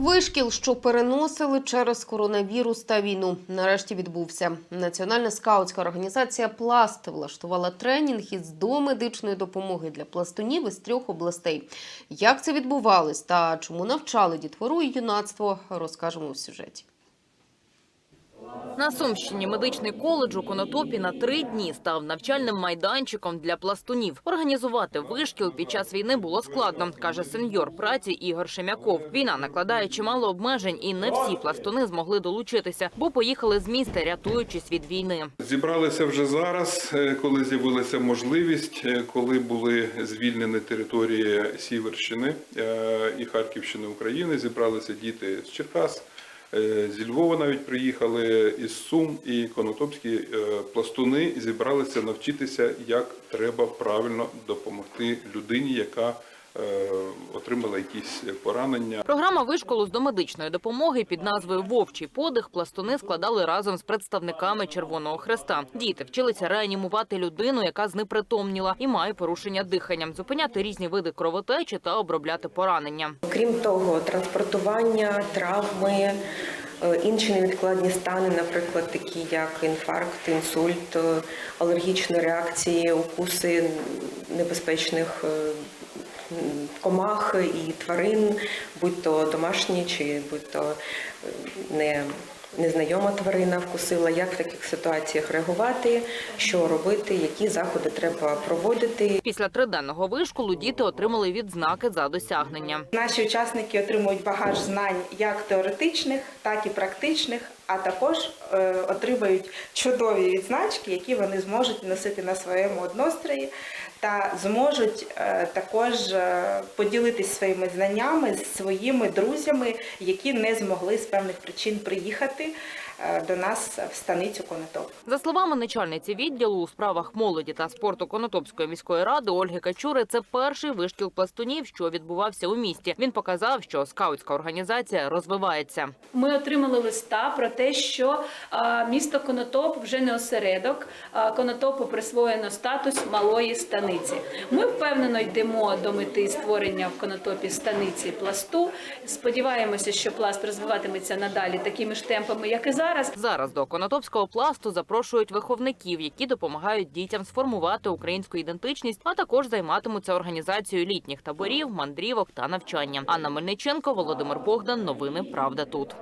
Вишкіл, що переносили через коронавірус та війну, нарешті відбувся. Національна скаутська організація Пласт влаштувала тренінг із домедичної допомоги для пластунів із трьох областей. Як це відбувалось та чому навчали дітвору і юнацтво, розкажемо в сюжеті. На Сумщині медичний коледж у Конотопі на три дні став навчальним майданчиком для пластунів. Організувати вишкіл під час війни було складно, каже сеньор праці Ігор Шемяков. Війна накладає чимало обмежень, і не всі пластуни змогли долучитися, бо поїхали з міста, рятуючись від війни. Зібралися вже зараз, е, коли з'явилася можливість, е, коли були звільнені території Сіверщини е, і Харківщини України. Зібралися діти з Черкас. Е, Зі Львова навіть приїхали із Сум і конотопські е, пластуни зібралися навчитися, як треба правильно допомогти людині, яка е, отримала якісь поранення. Програма вишколу з домедичної допомоги під назвою Вовчий подих пластуни складали разом з представниками Червоного Хреста. Діти вчилися реанімувати людину, яка знепритомніла і має порушення дихання, зупиняти різні види кровотечі та обробляти поранення. Крім того, транспортування, травми, е, інші невідкладні стани, наприклад, такі як інфаркт, інсульт, е, алергічні реакції, укуси небезпечних е, комах і тварин, будь то домашні чи будь то е, не. Незнайома тварина вкусила, як в таких ситуаціях реагувати, що робити, які заходи треба проводити, Після триденного вишколу діти отримали відзнаки за досягнення. Наші учасники отримують багаж знань як теоретичних, так і практичних, а також е, отримують чудові відзначки, які вони зможуть носити на своєму однострої, та зможуть е, також е, поділитись своїми знаннями з своїми друзями, які не змогли з певних причин приїхати до нас в станицю Конотоп. За словами начальниці відділу у справах молоді та спорту Конотопської міської ради Ольги Качури, це перший вишкіл пластунів, що відбувався у місті. Він показав, що скаутська організація розвивається. Ми отримали листа про те, що місто Конотоп вже не осередок. а, Конотопу присвоєно статус малої станиці. Ми впевнено йдемо до мети створення в Конотопі станиці пласту. Сподіваємося, що пласт розвиватиметься надалі такими ж темпами, як і зараз. Зараз до конотопського пласту запрошують виховників, які допомагають дітям сформувати українську ідентичність, а також займатимуться організацією літніх таборів, мандрівок та навчання. Анна Мельниченко, Володимир Богдан. Новини Правда тут.